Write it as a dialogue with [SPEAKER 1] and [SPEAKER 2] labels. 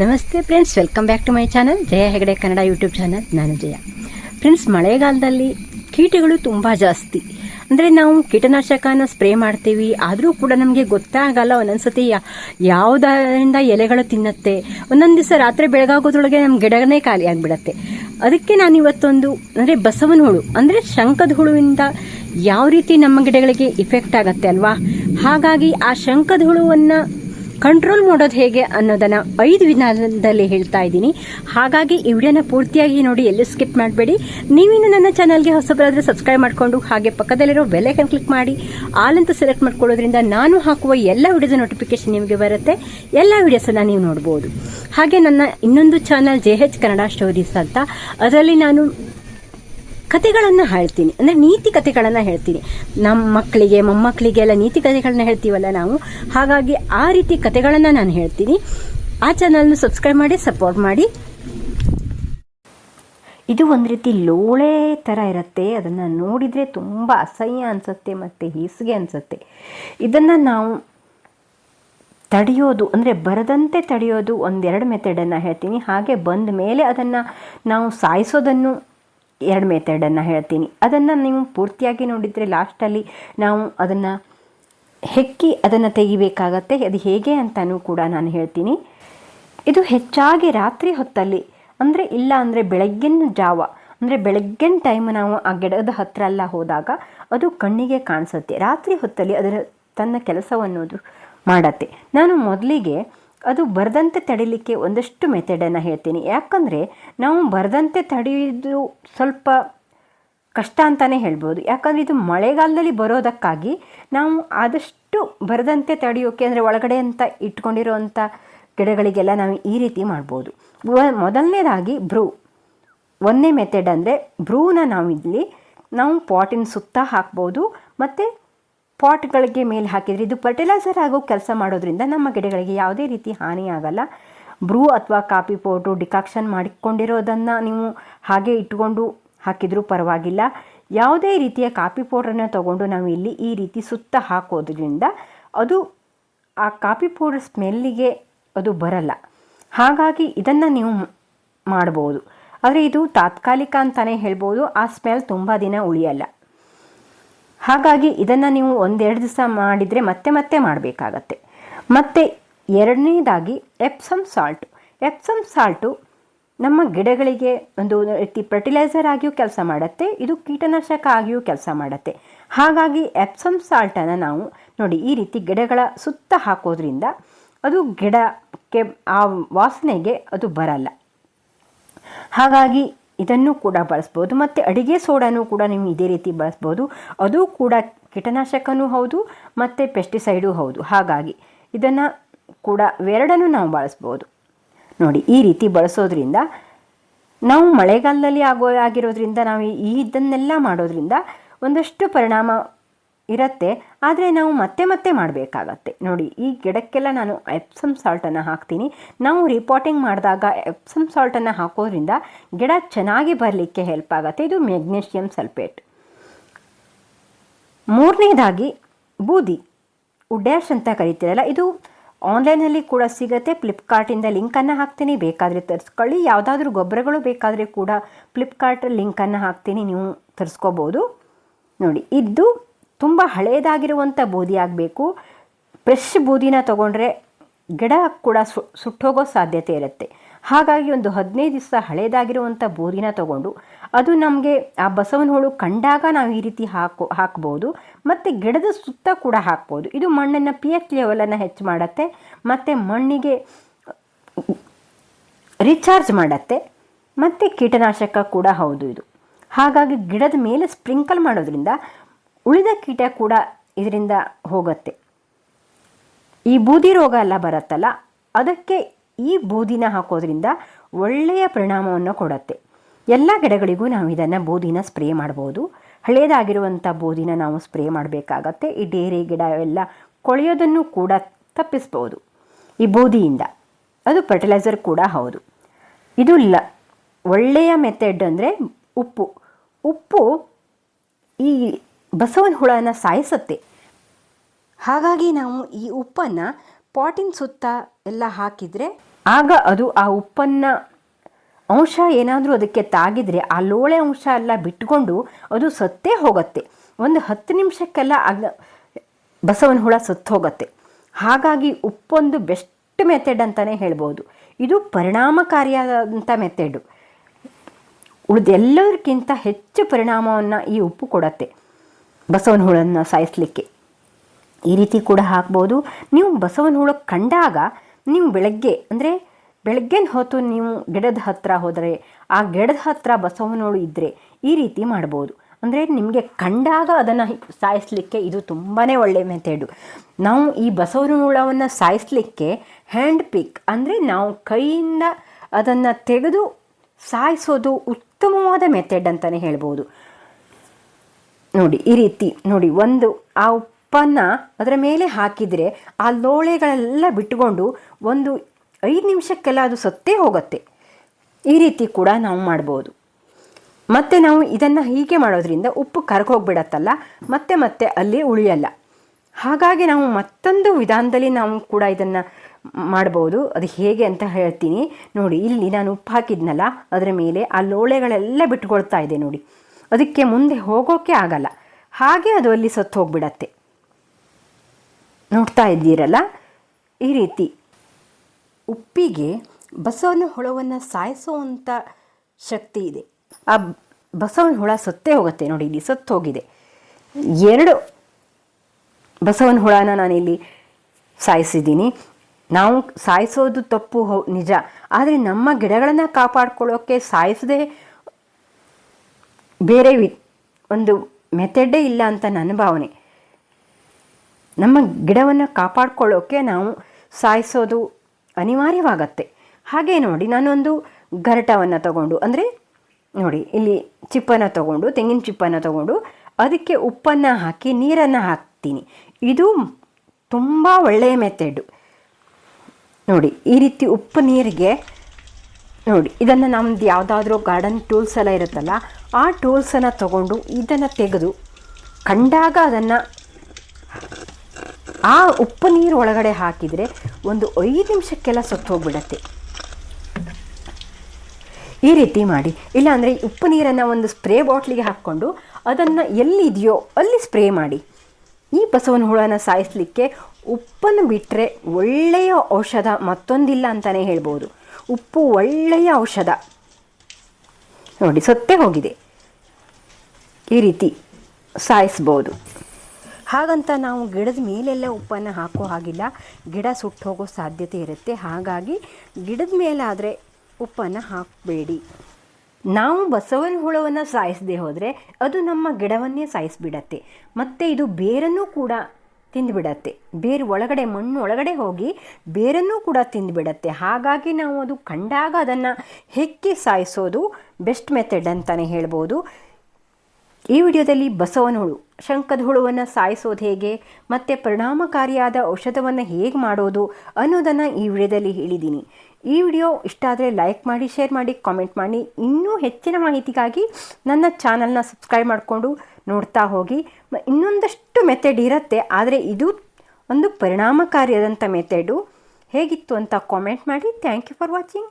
[SPEAKER 1] ನಮಸ್ತೆ friends welcome back to my channel Jaya Hegde Kannada YouTube channel ನಾನು Jaya. Friends ಮಳೆಗಾಲದಲ್ಲಿ ಕೀಟಗಳು ತುಂಬ ಜಾಸ್ತಿ. ಅಂದರೆ ನಾವು ಕೀಟನಾಶಕನ ಸ್ಪ್ರೇ ಮಾಡ್ತೀವಿ, ಆದರೂ ಕೂಡ ನಮಗೆ ಗೊತ್ತಾಗಲ್ಲ, ಒಂದೊಂದ್ಸತಿ ಯಾವುದರಿಂದ ಎಲೆಗಳು ತಿನ್ನತ್ತೆ, ಒಂದೊಂದು ದಿವಸ ರಾತ್ರಿ ಬೆಳಗಾಗೋದ್ರೊಳಗೆ ನಮ್ಮ ಗಿಡನೇ ಖಾಲಿ ಆಗಿಬಿಡತ್ತೆ. ಅದಕ್ಕೆ ನಾನು ಇವತ್ತೊಂದು, ಅಂದರೆ ಬಸವನ ಹುಳು, ಅಂದರೆ ಶಂಕದ ಹುಳುವಿಂದ ಯಾವ ರೀತಿ ನಮ್ಮ ಗಿಡಗಳಿಗೆ ಇಫೆಕ್ಟ್ ಆಗತ್ತೆ ಅಲ್ವಾ? ಹಾಗಾಗಿ ಆ ಶಂಕದ ಹುಳುವನ್ನು ಕಂಟ್ರೋಲ್ ಮಾಡೋದು ಹೇಗೆ ಅನ್ನೋದನ್ನ ಐದು ವಿಧಾನದಲ್ಲಿ ಹೇಳ್ತಾ ಇದ್ದೀನಿ. ಹಾಗಾಗಿ ಈ ವಿಡಿಯೋನ ಪೂರ್ತಿಯಾಗಿ ನೋಡಿ, ಎಲ್ಲೂ ಸ್ಕಿಪ್ ಮಾಡಬೇಡಿ. ನೀವಿನ್ನು ನನ್ನ ಚಾನಲ್ಗೆ ಹೊಸಬರಾದರೆ ಸಬ್ಸ್ಕ್ರೈಬ್ ಮಾಡಿಕೊಂಡು, ಹಾಗೆ ಪಕ್ಕದಲ್ಲಿರೋ ಬೆಲ್ಲೈಕನ್ ಕ್ಲಿಕ್ ಮಾಡಿ. ಆಲ್ ಸೆಲೆಕ್ಟ್ ಮಾಡ್ಕೊಳ್ಳೋದ್ರಿಂದ ನಾನು ಹಾಕುವ ಎಲ್ಲ ವಿಡಿಯೋದ ನೋಟಿಫಿಕೇಶನ್ ನಿಮಗೆ ಬರುತ್ತೆ. ಎಲ್ಲ ವಿಡಿಯೋಸನ್ನು ನೀವು ನೋಡ್ಬೋದು. ಹಾಗೆ ನನ್ನ ಇನ್ನೊಂದು channel J H Kannada stories ಅಂತ. ಅದರಲ್ಲಿ ನಾನು ಕತೆಗಳನ್ನು ಹೇಳ್ತೀನಿ. ಅಂದರೆ ನೀತಿ ಕಥೆಗಳನ್ನು ಹೇಳ್ತೀನಿ. ನಮ್ಮ ಮಕ್ಕಳಿಗೆ, ಮೊಮ್ಮಕ್ಕಳಿಗೆ ಎಲ್ಲ ನೀತಿ ಕಥೆಗಳನ್ನ ಹೇಳ್ತೀವಲ್ಲ ನಾವು? ಹಾಗಾಗಿ ಆ ರೀತಿ ಕಥೆಗಳನ್ನು ನಾನು ಹೇಳ್ತೀನಿ. ಆ ಚಾನಲ್ನ ಸಬ್ಸ್ಕ್ರೈಬ್ ಮಾಡಿ ಸಪೋರ್ಟ್ ಮಾಡಿ. ಇದು ಒಂದು ರೀತಿ ಲೋಳೆ ಥರ ಇರುತ್ತೆ. ಅದನ್ನು ನೋಡಿದರೆ ತುಂಬ ಅಸಹ್ಯ ಅನಿಸುತ್ತೆ ಮತ್ತು ಹೀಸಿಗೆ ಅನಿಸುತ್ತೆ. ಇದನ್ನು ನಾವು ತಡೆಯೋದು, ಅಂದರೆ ಬರದಂತೆ ತಡೆಯೋದು ಒಂದೆರಡು ಮೆಥಡನ್ನು ಹೇಳ್ತೀನಿ. ಹಾಗೆ ಬಂದ ಮೇಲೆ ಅದನ್ನು ನಾವು ಸಾಯಿಸೋದನ್ನು ಎರಡು ಮೆಥಡನ್ನು ಹೇಳ್ತೀನಿ. ಅದನ್ನು ನೀವು ಪೂರ್ತಿಯಾಗಿ ನೋಡಿದರೆ ಲಾಸ್ಟಲ್ಲಿ ನಾವು ಅದನ್ನು ಹೆಕ್ಕಿ ಅದನ್ನು ತೆಗಿಬೇಕಾಗತ್ತೆ. ಅದು ಹೇಗೆ ಅಂತಲೂ ಕೂಡ ನಾನು ಹೇಳ್ತೀನಿ. ಇದು ಹೆಚ್ಚಾಗಿ ರಾತ್ರಿ ಹೊತ್ತಲ್ಲಿ, ಅಂದರೆ ಇಲ್ಲ ಅಂದರೆ ಬೆಳಗ್ಗಿನ ಜಾವ, ಅಂದರೆ ಬೆಳಗ್ಗಿನ ಟೈಮ್ ನಾವು ಆ ಗಿಡದ ಹತ್ರ ಎಲ್ಲ ಹೋದಾಗ ಅದು ಕಣ್ಣಿಗೆ ಕಾಣಿಸುತ್ತೆ. ರಾತ್ರಿ ಹೊತ್ತಲ್ಲಿ ಅದರ ತನ್ನ ಕೆಲಸವನ್ನೋದು ಮಾಡತ್ತೆ. ನಾನು ಮೊದಲಿಗೆ ಅದು ಬರದಂತೆ ತಡಿಲಿಕ್ಕೆ ಒಂದಷ್ಟು ಮೆಥಡನ್ನು ಹೇಳ್ತೀನಿ. ಯಾಕಂದರೆ ನಾವು ಬರದಂತೆ ತಡೆಯೋದು ಸ್ವಲ್ಪ ಕಷ್ಟ ಅಂತಲೇ ಹೇಳ್ಬೋದು. ಯಾಕಂದರೆ ಇದು ಮಳೆಗಾಲದಲ್ಲಿ ಬರೋದಕ್ಕಾಗಿ ನಾವು ಆದಷ್ಟು ಬರದಂತೆ ತಡೆಯೋಕೆ ಅಂದರೆ ಒಳಗಡೆ ಅಂತ ಇಟ್ಕೊಂಡಿರೋವಂಥ ಗಿಡಗಳಿಗೆಲ್ಲ ನಾವು ಈ ರೀತಿ ಮಾಡ್ಬೋದು. ಮೊದಲನೇದಾಗಿ ಬ್ರೂ ಒಂದನೇ ಮೆಥಡ್ ಅಂದರೆ ಬ್ರೂನ ನಾವು ಇಲ್ಲಿ ನಾವು ಪಾಟಿನ ಸುತ್ತ ಹಾಕ್ಬೋದು. ಮತ್ತು ಪಾಟ್ಗಳಿಗೆ ಮೇಲೆ ಹಾಕಿದರೆ ಇದು ಫರ್ಟಿಲೈಸರ್ ಆಗೋ ಕೆಲಸ ಮಾಡೋದ್ರಿಂದ ನಮ್ಮ ಗಿಡಗಳಿಗೆ ಯಾವುದೇ ರೀತಿ ಹಾನಿಯಾಗಲ್ಲ ಬ್ರೂ ಅಥವಾ ಕಾಫಿ ಪೌಡ್ರು ಡಿಕಾಕ್ಷನ್ ಮಾಡಿಕೊಂಡಿರೋದನ್ನು ನೀವು ಹಾಗೆ ಇಟ್ಕೊಂಡು ಹಾಕಿದರೂ ಪರವಾಗಿಲ್ಲ. ಯಾವುದೇ ರೀತಿಯ ಕಾಫಿ ಪೌಡ್ರನ್ನು ತಗೊಂಡು ನಾವು ಇಲ್ಲಿ ಈ ರೀತಿ ಸುತ್ತ ಹಾಕೋದ್ರಿಂದ ಅದು ಆ ಕಾಫಿ ಪೌಡ್ರ್ ಸ್ಮೆಲ್ಲಿಗೆ ಅದು ಬರಲ್ಲ. ಹಾಗಾಗಿ ಇದನ್ನು ನೀವು ಮಾಡ್ಬೋದು. ಆದರೆ ಇದು ತಾತ್ಕಾಲಿಕ ಅಂತಲೇ ಹೇಳ್ಬೋದು. ಆ ಸ್ಮೆಲ್ ತುಂಬ ದಿನ ಉಳಿಯಲ್ಲ. ಹಾಗಾಗಿ ಇದನ್ನು ನೀವು ಒಂದೆರಡು ದಿವಸ ಮಾಡಿದರೆ ಮತ್ತೆ ಮತ್ತೆ ಮಾಡಬೇಕಾಗತ್ತೆ. ಮತ್ತು ಎರಡನೇದಾಗಿ ಎಪ್ಸಮ್ ಸಾಲ್ಟು ಎಪ್ಸಮ್ ಸಾಲ್ಟು ನಮ್ಮ ಗಿಡಗಳಿಗೆ ಒಂದು ರೀತಿ ಫರ್ಟಿಲೈಸರ್ ಆಗಿಯೂ ಕೆಲಸ ಮಾಡುತ್ತೆ, ಇದು ಕೀಟನಾಶಕ ಆಗಿಯೂ ಕೆಲಸ ಮಾಡುತ್ತೆ. ಹಾಗಾಗಿ ಎಪ್ಸಮ್ ಸಾಲ್ಟನ್ನು ನಾವು ನೋಡಿ ಈ ರೀತಿ ಗಿಡಗಳ ಸುತ್ತ ಹಾಕೋದ್ರಿಂದ ಅದು ಗಿಡಕ್ಕೆ, ಆ ವಾಸನೆಗೆ ಅದು ಬರಲ್ಲ. ಹಾಗಾಗಿ ಇದನ್ನು ಕೂಡ ಬಳಸ್ಬೋದು. ಮತ್ತು ಅಡುಗೆ ಸೋಡಾನು ಕೂಡ ನೀವು ಇದೇ ರೀತಿ ಬಳಸ್ಬೋದು. ಅದು ಕೂಡ ಕೀಟನಾಶಕನೂ ಹೌದು, ಮತ್ತು ಪೆಸ್ಟಿಸೈಡು ಹೌದು. ಹಾಗಾಗಿ ಇದನ್ನು ಕೂಡ ಎರಡನ್ನೂ ನಾವು ಬಳಸ್ಬೋದು. ನೋಡಿ, ಈ ರೀತಿ ಬಳಸೋದ್ರಿಂದ ನಾವು ಮಳೆಗಾಲದಲ್ಲಿ ಆಗೋ, ಆಗಿರೋದ್ರಿಂದ ನಾವು ಈ ಇದನ್ನೆಲ್ಲ ಮಾಡೋದ್ರಿಂದ ಒಂದಷ್ಟು ಪರಿಣಾಮ ಇರುತ್ತೆ, ಆದರೆ ನಾವು ಮತ್ತೆ ಮತ್ತೆ ಮಾಡಬೇಕಾಗತ್ತೆ. ನೋಡಿ, ಈ ಗಿಡಕ್ಕೆಲ್ಲ ನಾನು ಎಪ್ಸಮ್ ಸಾಲ್ಟನ್ನು ಹಾಕ್ತೀನಿ. ನಾವು ರಿಪೋರ್ಟಿಂಗ್ ಮಾಡಿದಾಗ ಎಪ್ಸಮ್ ಸಾಲ್ಟನ್ನು ಹಾಕೋದ್ರಿಂದ ಗಿಡ ಚೆನ್ನಾಗಿ ಬರಲಿಕ್ಕೆ ಹೆಲ್ಪ್ ಆಗುತ್ತೆ. ಇದು ಮೆಗ್ನೀಷಿಯಂ ಸಲ್ಫೇಟ್ ಮೂರನೇದಾಗಿ ಬೂದಿ. ಉಡ್ಯಾಶ್ ಅಂತ ಕರಿತೀರಲ್ಲ, ಇದು ಆನ್ಲೈನಲ್ಲಿ ಕೂಡ ಸಿಗುತ್ತೆ. ಫ್ಲಿಪ್ಕಾರ್ಟಿಂದ ಲಿಂಕನ್ನು ಹಾಕ್ತೀನಿ. ಬೇಕಾದರೆ ತರಿಸ್ಕೊಳ್ಳಿ. ಯಾವುದಾದ್ರೂ ಗೊಬ್ಬರಗಳು ಬೇಕಾದರೆ ಕೂಡ ಫ್ಲಿಪ್ಕಾರ್ಟ್ ಲಿಂಕನ್ನು ಹಾಕ್ತೀನಿ. ನೀವು ತರಿಸ್ಕೋಬೋದು. ನೋಡಿ ಇದು ತುಂಬ ಹಳೆಯದಾಗಿರುವಂಥ ಬೂದಿ ಆಗಬೇಕು. ಫ್ರೆಶ್ ಬೂದಿನ ತೊಗೊಂಡ್ರೆ ಗಿಡ ಕೂಡ ಸು, ಸುಟ್ಟೋಗೋ ಸಾಧ್ಯತೆ ಇರುತ್ತೆ. ಹಾಗಾಗಿ ಒಂದು ಹದಿನೈದು ದಿವಸ ಹಳೇದಾಗಿರುವಂಥ ಬೂದಿನ ತಗೊಂಡು ಅದು ನಮಗೆ ಆ ಬಸವನ ಹುಳು ಕಂಡಾಗ ನಾವು ಈ ರೀತಿ ಹಾಕೋ, ಹಾಕ್ಬೋದು. ಮತ್ತು ಗಿಡದ ಸುತ್ತ ಕೂಡ ಹಾಕ್ಬೋದು. ಇದು ಮಣ್ಣನ್ನು ಪಿ ಎಚ್ ಲೆವೆಲನ್ನು ಹೆಚ್ಚು ಮಾಡುತ್ತೆ. ಮತ್ತು ಮಣ್ಣಿಗೆ ರೀಚಾರ್ಜ್ ಮಾಡುತ್ತೆ. ಮತ್ತು ಕೀಟನಾಶಕ ಕೂಡ ಹೌದು ಇದು. ಹಾಗಾಗಿ ಗಿಡದ ಮೇಲೆ ಸ್ಪ್ರಿಂಕಲ್ ಮಾಡೋದ್ರಿಂದ ಉಳಿದ ಕೀಟ ಕೂಡ ಇದರಿಂದ ಹೋಗುತ್ತೆ. ಈ ಬೂದಿ ರೋಗ ಎಲ್ಲ ಬರುತ್ತಲ್ಲ, ಅದಕ್ಕೆ ಈ ಬೂದಿನ ಹಾಕೋದ್ರಿಂದ ಒಳ್ಳೆಯ ಪರಿಣಾಮವನ್ನು ಕೊಡುತ್ತೆ. ಎಲ್ಲ ಗಿಡಗಳಿಗೂ ನಾವು ಇದನ್ನು ಬೂದಿನ ಸ್ಪ್ರೇ ಮಾಡ್ಬೋದು. ಹಳೆಯದಾಗಿರುವಂಥ ಬೂದಿನ ನಾವು ಸ್ಪ್ರೇ ಮಾಡಬೇಕಾಗತ್ತೆ. ಈ ಡೇರೆ ಗಿಡ ಎಲ್ಲ ಕೊಳೆಯೋದನ್ನು ಕೂಡ ತಪ್ಪಿಸ್ಬೋದು. ಈ ಬೂದಿಯಿಂದ. ಅದು ಫರ್ಟಿಲೈಸರ್ ಕೂಡ ಹೌದು. ಇದು ಲ, ಒಳ್ಳೆಯ ಮೆಥಡ್ ಅಂದರೆ ಉಪ್ಪು. ಉಪ್ಪು ಈ ಬಸವನ ಹುಳನ ಸಾಯಿಸುತ್ತೆ. ಹಾಗಾಗಿ ನಾವು ಈ ಉಪ್ಪನ್ನು ಪಾಟಿನ ಸುತ್ತ ಎಲ್ಲ ಹಾಕಿದರೆ ಆಗ ಅದು ಆ ಉಪ್ಪನ್ನು ಅಂಶ ಏನಾದರೂ ಅದಕ್ಕೆ ತಾಗಿದರೆ ಆ ಲೋಳೆ ಅಂಶ ಎಲ್ಲ ಬಿಟ್ಕೊಂಡು ಅದು ಸತ್ತೇ ಹೋಗುತ್ತೆ. ಒಂದು ಹತ್ತು ನಿಮಿಷಕ್ಕೆಲ್ಲ ಆಗ ಬಸವನ ಹುಳ ಸತ್ತು ಹೋಗುತ್ತೆ. ಹಾಗಾಗಿ ಉಪ್ಪೊಂದು ಬೆಸ್ಟ್ ಮೆಥಡ್ ಅಂತಲೇ ಹೇಳ್ಬೋದು. ಇದು ಪರಿಣಾಮಕಾರಿಯಾದಂಥ ಮೆಥೆಡು. ಉಳಿದೆಲ್ಲದಕ್ಕಿಂತ ಹೆಚ್ಚು ಪರಿಣಾಮವನ್ನು ಈ ಉಪ್ಪು ಕೊಡುತ್ತೆ. ಬಸವನ ಹುಳನ್ನು ಸಾಯಿಸಲಿಕ್ಕೆ. ಈ ರೀತಿ ಕೂಡ ಹಾಕ್ಬೋದು. ನೀವು ಬಸವನ ಹುಳ ಕಂಡಾಗ ನೀವು ಬೆಳಗ್ಗೆ, ಅಂದರೆ ಬೆಳಗ್ಗೆನ ಹೊತ್ತು ನೀವು ಗಿಡದ ಹತ್ತಿರ ಹೋದರೆ, ಆ ಗಿಡದ ಹತ್ತಿರ ಬಸವನ ಹುಳು ಇದ್ದರೆ ಈ ರೀತಿ ಮಾಡ್ಬೋದು. ಅಂದರೆ ನಿಮಗೆ ಕಂಡಾಗ ಅದನ್ನು ಸಾಯಿಸಲಿಕ್ಕೆ ಇದು ತುಂಬಾ ಒಳ್ಳೆಯ ಮೆಥೆಡು ನಾವು ಈ ಬಸವನ ಹುಳವನ್ನು ಸಾಯಿಸಲಿಕ್ಕೆ ಹ್ಯಾಂಡ್ ಪಿಕ್ ಅಂದರೆ ನಾವು ಕೈಯಿಂದ ಅದನ್ನು ತೆಗೆದು ಸಾಯಿಸೋದು ಉತ್ತಮವಾದ ಮೆಥಡ್ ಅಂತಲೇ ಹೇಳ್ಬೋದು. ನೋಡಿ, ಈ ರೀತಿ ನೋಡಿ, ಒಂದು ಆ ಉಪ್ಪನ್ನು ಅದರ ಮೇಲೆ ಹಾಕಿದರೆ ಆ ಲೋಳೆಗಳೆಲ್ಲ ಬಿಟ್ಟುಕೊಂಡು ಒಂದು ಐದು ನಿಮಿಷಕ್ಕೆಲ್ಲ ಅದು ಸತ್ತೇ ಹೋಗುತ್ತೆ. ಈ ರೀತಿ ಕೂಡ ನಾವು ಮಾಡ್ಬೋದು. ಮತ್ತು ನಾವು ಇದನ್ನು ಹೀಗೆ ಮಾಡೋದ್ರಿಂದ ಉಪ್ಪು ಕರ್ಗೋಗ್ಬಿಡತ್ತಲ್ಲ ಮತ್ತೆ ಮತ್ತೆ ಅಲ್ಲಿ ಉಳಿಯಲ್ಲ. ಹಾಗಾಗಿ ನಾವು ಮತ್ತೊಂದು ವಿಧಾನದಲ್ಲಿ ನಾವು ಕೂಡ ಇದನ್ನು ಮಾಡ್ಬೋದು. ಅದು ಹೇಗೆ ಅಂತ ಹೇಳ್ತೀನಿ. ನೋಡಿ, ಇಲ್ಲಿ ನಾನು ಉಪ್ಪು ಹಾಕಿದ್ನಲ್ಲ, ಅದರ ಮೇಲೆ ಆ ಲೋಳೆಗಳೆಲ್ಲ ಬಿಟ್ಕೊಳ್ತಾ ಇದೆ ನೋಡಿ. ಅದಕ್ಕೆ ಮುಂದೆ ಹೋಗೋಕೆ ಆಗಲ್ಲ. ಹಾಗೆ ಅದು ಅಲ್ಲಿ ಸತ್ತು ಹೋಗ್ಬಿಡತ್ತೆ ನೋಡ್ತಾ ಇದ್ದೀರಲ್ಲ? ಈ ರೀತಿ. ಉಪ್ಪಿಗೆ ಬಸವನ ಹುಳವನ್ನು ಸಾಯಿಸುವಂಥ ಶಕ್ತಿ ಇದೆ. ಆ ಬಸವನ ಹುಳ ಸತ್ತೇ ಹೋಗುತ್ತೆ ನೋಡಿ, ಇಲ್ಲಿ ಸತ್ತು ಹೋಗಿದೆ ಎರಡು ಬಸವನ ಹುಳನ ನಾನಿಲ್ಲಿ ಸಾಯಿಸಿದ್ದೀನಿ. ನಾವು ಸಾಯಿಸೋದು ತಪ್ಪು ಹೌ, ನಿಜ. ಆದರೆ ನಮ್ಮ ಗಿಡಗಳನ್ನು ಕಾಪಾಡ್ಕೊಳ್ಳೋಕ್ಕೆ ಸಾಯಿಸದೆ ಬೇರೆ ವಿ ಒಂದು ಮೆಥಡೇ ಇಲ್ಲ ಅಂತ ನನ್ನ ಭಾವನೆ. ನಮ್ಮ ಗಿಡವನ್ನು ಕಾಪಾಡ್ಕೊಳ್ಳೋಕ್ಕೆ ನಾವು ಸಾಯಿಸೋದು ಅನಿವಾರ್ಯವಾಗತ್ತೆ. ಹಾಗೆ ನೋಡಿ, ನಾನೊಂದು ಗರಟವನ್ನು ತಗೊಂಡು, ಅಂದರೆ ನೋಡಿ, ಇಲ್ಲಿ ಚಿಪ್ಪನ್ನು ತಗೊಂಡು, ತೆಂಗಿನ ಚಿಪ್ಪನ್ನು ತಗೊಂಡು, ಅದಕ್ಕೆ ಉಪ್ಪನ್ನು ಹಾಕಿ, ನೀರನ್ನು ಹಾಕ್ತೀನಿ. ಇದು ತುಂಬ ಒಳ್ಳೆಯ ಮೆಥೆಡು ನೋಡಿ, ಈ ರೀತಿ ಉಪ್ಪು ನೀರಿಗೆ ನೋಡಿ, ಇದನ್ನು ನಮ್ದು ಯಾವುದಾದ್ರೂ ಗಾರ್ಡನ್ ಟೂಲ್ಸ್ ಎಲ್ಲ ಇರುತ್ತಲ್ಲ ಆ ಟೂಲ್ಸನ್ನು ತಗೊಂಡು ಇದನ್ನು ತೆಗೆದು ಕಂಡಾಗ ಅದನ್ನು ಆ ಉಪ್ಪು ನೀರು ಒಳಗಡೆ ಹಾಕಿದರೆ ಒಂದು ಐದು ನಿಮಿಷಕ್ಕೆಲ್ಲ ಸತ್ತು ಹೋಗ್ಬಿಡತ್ತೆ. ಈ ರೀತಿ ಮಾಡಿ. ಇಲ್ಲಾಂದರೆ ಉಪ್ಪು ನೀರನ್ನು ಒಂದು ಸ್ಪ್ರೇ ಬಾಟ್ಲಿಗೆ ಹಾಕ್ಕೊಂಡು ಅದನ್ನು ಎಲ್ಲಿದೆಯೋ ಅಲ್ಲಿ ಸ್ಪ್ರೇ ಮಾಡಿ. ಈ ಬಸವನ ಹುಳನ ಸಾಯಿಸಲಿಕ್ಕೆ ಉಪ್ಪನ್ನು ಬಿಟ್ಟರೆ ಒಳ್ಳೆಯ ಔಷಧ ಮತ್ತೊಂದಿಲ್ಲ ಅಂತಲೇ ಹೇಳ್ಬೋದು. ಉಪ್ಪು ಒಳ್ಳೆಯ ಔಷಧ. ನೋಡಿ ಸತ್ತೇ ಹೋಗಿದೆ. ಈ ರೀತಿ ಸಾಯಿಸ್ಬೋದು. ಹಾಗಂತ ನಾವು ಗಿಡದ ಮೇಲೆಲ್ಲ ಉಪ್ಪನ್ನು ಹಾಕೋ ಹಾಗಿಲ್ಲ. ಗಿಡ ಸುಟ್ಟು ಹೋಗೋ ಸಾಧ್ಯತೆ ಇರುತ್ತೆ. ಹಾಗಾಗಿ ಗಿಡದ ಮೇಲಾದರೆ ಉಪ್ಪನ್ನು ಹಾಕಬೇಡಿ. ನಾವು ಬಸವನ ಹುಳವನ್ನು ಸಾಯಿಸದೆ ಹೋದರೆ ಅದು ನಮ್ಮ ಗಿಡವನ್ನೇ ಸಾಯಿಸಿಬಿಡತ್ತೆ. ಮತ್ತು ಇದು ಬೇರನ್ನು ಕೂಡ ತಿಂದುಬಿಡತ್ತೆ. ಬೇರು ಒಳಗಡೆ, ಮಣ್ಣು ಒಳಗಡೆ ಹೋಗಿ ಬೇರನ್ನು ಕೂಡ ತಿಂದುಬಿಡತ್ತೆ. ಹಾಗಾಗಿ ನಾವು ಅದು ಕಂಡಾಗ ಅದನ್ನು ಹೆಕ್ಕಿ ಸಾಯಿಸೋದು ಬೆಸ್ಟ್ ಮೆಥಡ್ ಅಂತಲೇ ಹೇಳ್ಬೋದು. ಈ ವಿಡಿಯೋದಲ್ಲಿ ಬಸವನ ಹುಳು ಶಂಕದ ಹುಳುವನ್ನು ಸಾಯಿಸೋದು ಹೇಗೆ, ಮತ್ತು ಪರಿಣಾಮಕಾರಿಯಾದ ಔಷಧವನ್ನು ಹೇಗೆ ಮಾಡೋದು ಅನ್ನೋದನ್ನು ಈ ವಿಡಿಯೋದಲ್ಲಿ ಹೇಳಿದ್ದೀನಿ ಈ ವಿಡಿಯೋ ಇಷ್ಟ ಆದರೆ ಲೈಕ್ ಮಾಡಿ, ಶೇರ್ ಮಾಡಿ, ಕಾಮೆಂಟ್ ಮಾಡಿ. ಇನ್ನೂ ಹೆಚ್ಚಿನ ಮಾಹಿತಿಗಾಗಿ ನನ್ನ ಚಾನಲ್ನ ಸಬ್ಸ್ಕ್ರೈಬ್ ಮಾಡಿಕೊಂಡು ನೋಡ್ತಾ ಹೋಗಿ. ಇನ್ನೊಂದಷ್ಟು ಮೆಥಡ್ ಇರುತ್ತೆ, ಆದರೆ ಇದು ಒಂದು ಪರಿಣಾಮಕಾರಿಯಾದಂಥ ಮೆಥಡು. ಹೇಗಿತ್ತು ಅಂತ ಕಾಮೆಂಟ್ ಮಾಡಿ. Thank you for watching.